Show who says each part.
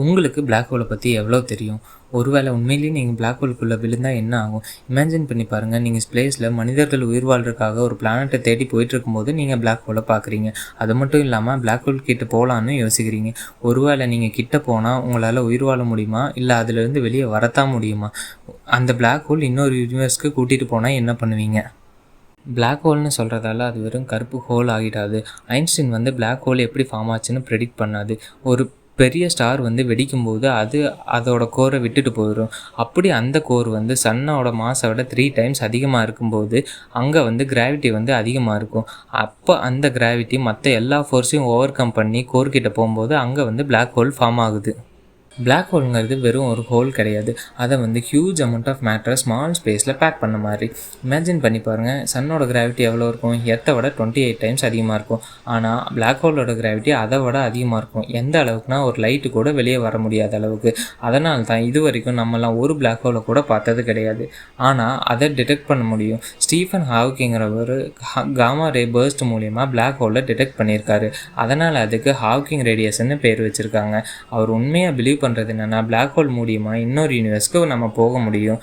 Speaker 1: உங்களுக்கு பிளாக் ஹோலை பற்றி எவ்வளோ தெரியும்? ஒருவேளை உண்மையிலேயே நீங்கள் பிளாக் ஹோலுக்குள்ளே விழுந்தால் என்ன ஆகும்? இமேஜின் பண்ணி பாருங்கள் நீங்கள் ஸ்பேஸில் மனிதர்கள் உயிர் வாழ்றதுக்காக ஒரு பிளானட்டை தேடி போயிட்டு இருக்கும்போது நீங்கள் பிளாக் ஹோலை பார்க்குறீங்க அது மட்டும் இல்லாமல் பிளாக் ஹோல் கிட்ட போகலான்னு யோசிக்கிறீங்க. ஒருவேளை நீங்கள் கிட்ட போனால் உங்களால் உயிர் வாழ முடியுமா? இல்லை அதுலேருந்து வெளியே வரத்தான் முடியுமா? அந்த பிளாக் ஹோல் இன்னொரு யூனிவர்ஸ்க்கு கூட்டிகிட்டு போனால் என்ன பண்ணுவீங்க? பிளாக் ஹோல்னு சொல்கிறதால அது வெறும் கருப்பு ஹோல் ஆகிடாது. ஐன்ஸ்டீன் வந்து பிளாக் ஹோல் எப்படி ஃபார்ம் ஆச்சுன்னு ப்ரெடிக்ட் பண்ணாது. ஒரு பெரிய ஸ்டார் வந்து வெடிக்கும்போது அது அதோட கோரை விட்டுட்டு போயிடும். அப்படி அந்த கோர் வந்து சன்னோட மாஸை விட த்ரீ டைம்ஸ் அதிகமாக இருக்கும்போது அங்கே வந்து கிராவிட்டி வந்து அதிகமாக இருக்கும். அப்போ அந்த கிராவிட்டி மற்ற எல்லா ஃபோர்ஸையும் ஓவர் கம் பண்ணி கோர்கிட்ட போகும்போது அங்கே வந்து பிளாக் ஹோல் ஃபார்ம் ஆகுது. பிளாக் ஹோல்ங்கிறது வெறும் ஒரு ஹோல் கிடையாது. அதை வந்து ஹியூஜ் அமௌண்ட் ஆஃப் மேட்டரை ஸ்மால் ஸ்பேஸில் பேக் பண்ண மாதிரி. இமேஜின் பண்ணி பாருங்கள் சன்னோட கிராவிட்டி எவ்வளோ இருக்கும்? எர்த்தை விட டுவெண்ட்டி எயிட் டைம்ஸ் அதிகமாக இருக்கும் ஆனால் பிளாக் ஹோலோட கிராவிட்டி அதை விட அதிகமாக இருக்கும். எந்த அளவுக்குனா ஒரு லைட்டு கூட வெளியே வர முடியாத அளவுக்கு. அதனால தான் இது வரைக்கும் நம்மலாம் ஒரு பிளாக் ஹோலை கூட பார்த்தது கிடையாது. ஆனால் அதை டிடெக்ட் பண்ண முடியும். ஸ்டீஃபன் ஹாவ்கிங்கிறவர் காமா ரே பர்ஸ்ட் மூலியமாக பிளாக் ஹோலை டிடெக்ட் பண்ணியிருக்காரு. அதனால் அதுக்கு ஹாவ்கிங் ரேடியேஷன்னு பேர் வச்சுருக்காங்க. அவர் உண்மையாக பிலீவ் பண்ணுறது என்னென்னா பிளாக் ஹோல் மூலியமாக இன்னொரு யூனிவர்ஸ்க்கு நம்ம போக முடியும்.